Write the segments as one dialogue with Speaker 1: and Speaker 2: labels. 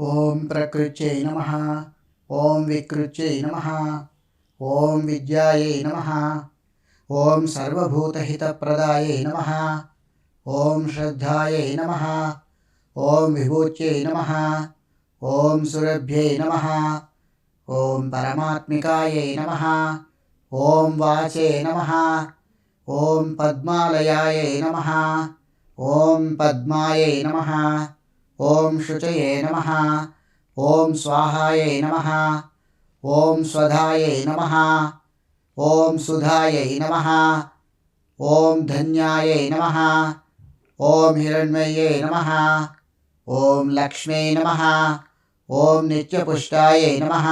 Speaker 1: ఓం ప్రకృత్యై నమ ఓం వికృత్యై నమ ఓం విద్యాయై నమ ఓం సర్వభూతహితప్రదాయై నమ ఓం శ్రద్ధాయై నమ ఓం విభూత్యై నమ ఓం సురభ్యై నమ ఓం పరమాత్మికాయై నమ ఓం వాచే నమ ఓం పద్మాలయాయై నమ ఓం పద్మాయై నమ ఓం శుచయే నమ ఓం స్వాహాయై నమ ఓం స్వధాయై నమ ఓం సుధాయై నమ ఓం ధన్యాయై నమ ఓం హిరణ్మయ్యై నమ ఓం లక్ష్మీ నమ ఓం నిత్యపుష్టాయై నమ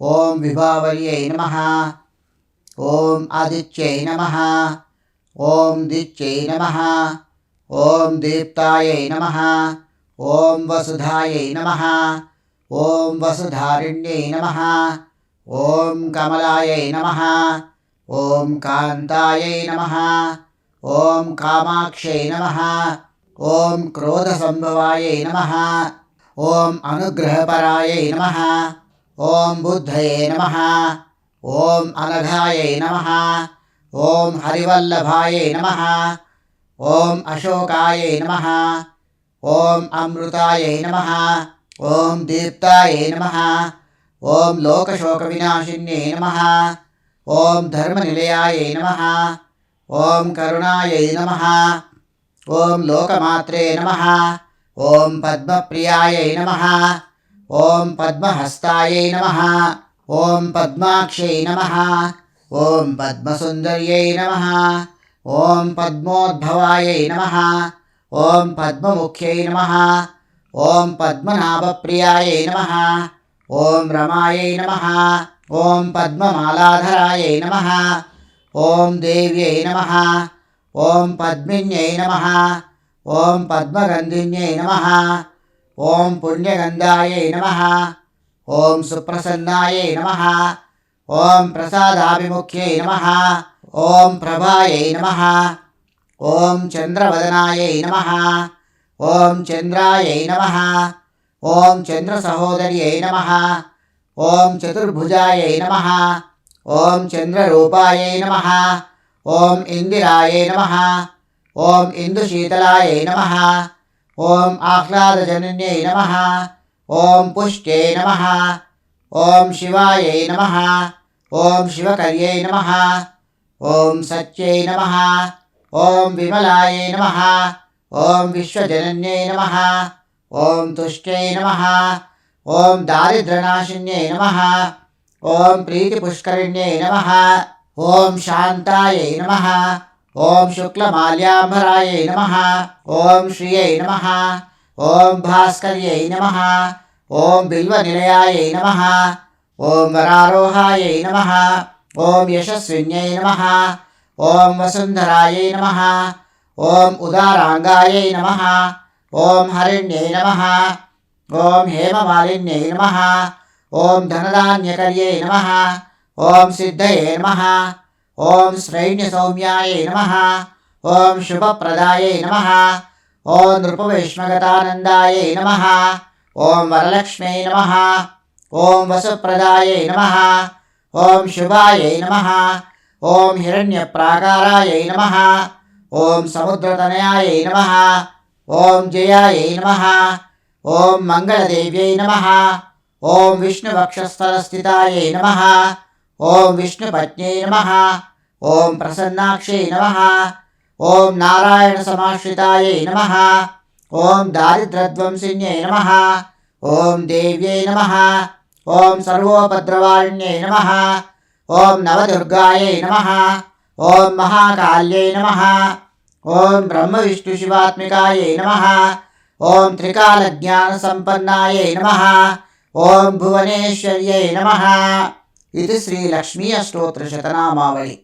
Speaker 1: ఓం విభావర్యై నమ ఓం ఆదిత్యై నమ ఓం దిత్యై నమ ఓం దీప్తాయై నమ ఓం వసుధాయై నమ ఓం వసుధారిణ్యై నమ ఓం కమలాయై నమ ఓం కాంతాయై నమ ఓం కామాక్షై నమ ఓం క్రోధసంభవాయై నమ ఓం అనుగ్రహపరాయై నమ ఓం బుద్ధయే నమ ఓం అనఘాయై నమ ఓం హరివల్లభాయై నమ ఓం అశోకాయై నమ ఓం అమృతాయై నమ ఓం దీప్తాయై నమ ఓం లోకశోకవినాశిన్యై నమ ఓం ధర్మనిలయాయై నమ ఓం కరుణాయై నమ ఓం లోకమాత్రే నమ ఓం పద్మప్రియాయై నమ ఓం పద్మహస్తాయై నమ ఓం పద్మాక్షై నమ ఓం పద్మసుందర్యై నమ ఓం పద్మోద్భవాయై నమ ఓం పద్మముఖ్యై నమ ఓం పద్మనాభప్రియాయై నమ ఓం రమాయై నమ ఓం పద్మమాలాధరాయై నమ ఓం దేవ్యై నమ ఓం పద్మిన్యై నమ ఓం పద్మగంధిన్యై నమ ఓం పుణ్యగంధాయై నమ ఓం సుప్రసన్నాయై నమ ఓం ప్రసాదాభిముఖ్యై నమ ఓం ప్రభాయై నమ ఓం చంద్రవదనాయై నమ ఓం చంద్రాయై నమ ఓం చంద్రసహోదర్యై నమ ఓం చతుర్భుజాయై నమ ఓం చంద్రరూపాయై నమ ఓం ఇందిరాయై నమ ఓం ఇందుశీతలాయై నమ ఓం ఆహ్లాదజనన్యై నమ ఓం పుష్ట్యై నమ ఓం శివాయై నమ ఓం శివకర్యై నమ ఓం సత్యై నమ ఓం విమలాయై నమ ఓం విశ్వజనన్యై నమ ఓం తుష్ట్యై నమ ఓం దారిద్రనాశిన్యై నమ ఓం ప్రీతిపుష్కరిణ్యై నమ ఓం శాంతాయై నమ ఓం శుక్లమాల్యాంబరాయై నమ ఓం శ్రియై నమ ఓం భాస్కర్యై నమ ఓం బిల్వనిలయాయై నమ ఓం వరారోహాయై నమ ఓం యశస్విన్యై నమ ఓం వసుంధరాయై నమ ఓం ఉదారాంగాయై నమ ఓం హరిణ్యై నమ ఓం హేమమాలిన్యై నమ ఓం ధనధాన్యకర్యై నమ ఓం సిద్ధయే నమ ఓం శ్రైణ్యసౌమ్యాయై నమ ఓం శుభప్రదాయై నమ ఓం నృపవిష్మగతానందాయై నమ ఓం వరలక్ష్మై నమ ఓం వసుప్రదాయై నమ ఓం శుభాయై నమ ఓం హిరణ్యప్రాకారాయై నమ ఓం సముద్రతనయాయై నమ ఓం జయాయై నమ ఓం మంగళదేవ్యై నమ ఓం విష్ణువక్షస్థలస్థితాయై నమ ఓం విష్ణుపత్న్యై నమ ఓం ప్రసన్నాక్షై నమ ఓం నారాయణ నారాయణసమాశ్రితాయై నమ ఓం దారిద్రధ్వంసిన్యై నమ ఓం దేవ్యై నమ ఓం సర్వోపద్రవాణ్యై నమ ఓం నవదుర్గాయై నమ. ఓం మహాకాళ్యై నమ. ఓం బ్రహ్మ విష్ణు శివాత్మికాయై నమ. ఓం త్రికాల జ్ఞాన సంపన్నాయై నమ. ఓం భువనేశ్వర్యై నమ. ఇది శ్రీ లక్ష్మీ అష్టోత్తర శతనామావళి.